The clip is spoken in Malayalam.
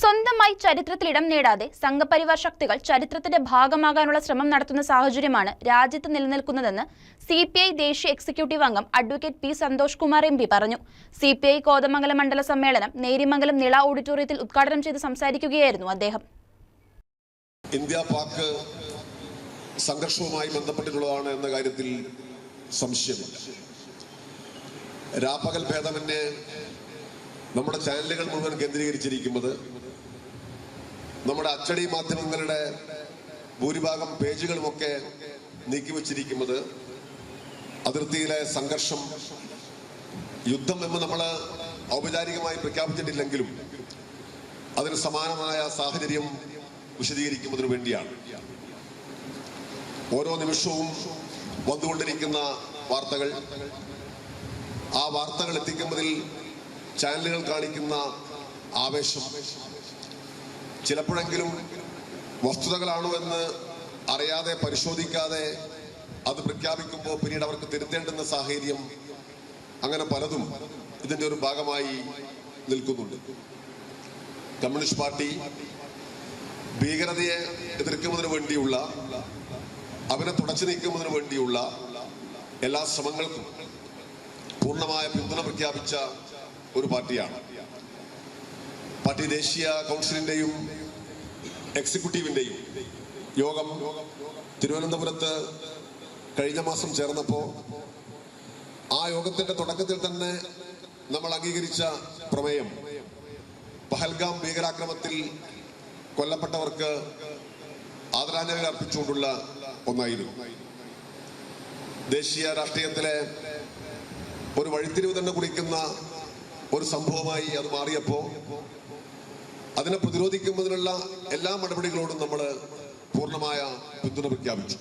സ്വന്തമായി ചരിത്രത്തിൽ ഇടം നേടാതെ സംഘപരിവാർ ശക്തികൾ ചരിത്രത്തിന്റെ ഭാഗമാകാനുള്ള ശ്രമം നടത്തുന്ന സാഹചര്യമാണ് രാജ്യത്ത് നിലനിൽക്കുന്നതെന്ന് സി പി ഐ ദേശീയ എക്സിക്യൂട്ടീവ് അംഗം advocate P Santhosh Kumar M P പറഞ്ഞു. സി പി ഐ കോതമംഗലം മണ്ഡല സമ്മേളനം നേരിമംഗലം നിള ഓഡിറ്റോറിയത്തിൽ ഉദ്ഘാടനം ചെയ്ത് സംസാരിക്കുകയായിരുന്നു അദ്ദേഹം. ഇന്ത്യ പാക് സംഘർഷവുമായി ബന്ധപ്പെട്ടിട്ടുള്ളതാണ് എന്ന കാര്യത്തിൽ സംശയമില്ല. രാപ്പകൽ ഭേദമന്യേ നമ്മുടെ ചാനലുകൾ മുഴുവൻ കേന്ദ്രീകരിച്ചിരിക്കുന്നത് നമ്മുടെ അച്ചടി മാധ്യമങ്ങളുടെ ഭൂരിഭാഗം പേജുകളുമൊക്കെ നീക്കിവച്ചിരിക്കുന്നത് അതിർത്തിയിലെ സംഘർഷം യുദ്ധം എന്ന് നമ്മൾ ഔപചാരികമായി പ്രഖ്യാപിച്ചിട്ടില്ലെങ്കിലും അതിന് സമാനമായ സാഹചര്യം വിശദീകരിക്കുന്നതിന് വേണ്ടിയാണ്. ഓരോ നിമിഷവും വന്നുകൊണ്ടിരിക്കുന്ന വാർത്തകൾ ആ വാർത്തകൾ എത്തിക്കുന്നതിൽ ചാനലുകൾ കാണിക്കുന്ന ആവേശം. ചിലപ്പോഴെങ്കിലും വസ്തുതകളാണോ എന്ന് അറിയാതെ പരിശോധിക്കാതെ അത് പ്രഖ്യാപിക്കുമ്പോൾ പിന്നീട് അവർക്ക് തിരുത്തേണ്ടുന്ന സാഹചര്യം അങ്ങനെ പലതും ഇതിന്റെ ഒരു ഭാഗമായി നിൽക്കുന്നുണ്ട്. കമ്മ്യൂണിസ്റ്റ് പാർട്ടി ഭീകരതയെ എതിർക്കുന്നതിന് വേണ്ടിയുള്ള അവരെ തുടച്ചു നീക്കുന്നതിന് വേണ്ടിയുള്ള എല്ലാ ശ്രമങ്ങൾക്കും പൂർണമായ പിന്തുണ പ്രഖ്യാപിച്ച ഒരു പാർട്ടിയാണ്. പാർട്ടി ദേശീയ കൗൺസിലിന്റെയും എക്സിക്യൂട്ടീവിന്റെയും യോഗം തിരുവനന്തപുരത്ത് കഴിഞ്ഞ മാസം ചേർന്നപ്പോൾ ആ യോഗത്തിന്റെ തുടക്കത്തിൽ തന്നെ നമ്മൾ അംഗീകരിച്ച പ്രമേയം പഹൽഗാം ഭീകരാക്രമത്തിൽ കൊല്ലപ്പെട്ടവർക്ക് ആദരാഞ്ജലികൾ അർപ്പിച്ചുകൊണ്ടുള്ള ഒന്നായിരുന്നു. ദേശീയ രാഷ്ട്രീയത്തിലെ ഒരു വഴിത്തിരിവ് തന്നെ കുറിക്കുന്ന ഒരു സംഭവമായി അത് മാറിയപ്പോ അതിനെ പ്രതിരോധിക്കുന്നതിനുള്ള എല്ലാ നടപടികളോടും നമ്മൾ പൂർണമായ പിന്തുണ പ്രഖ്യാപിച്ചു.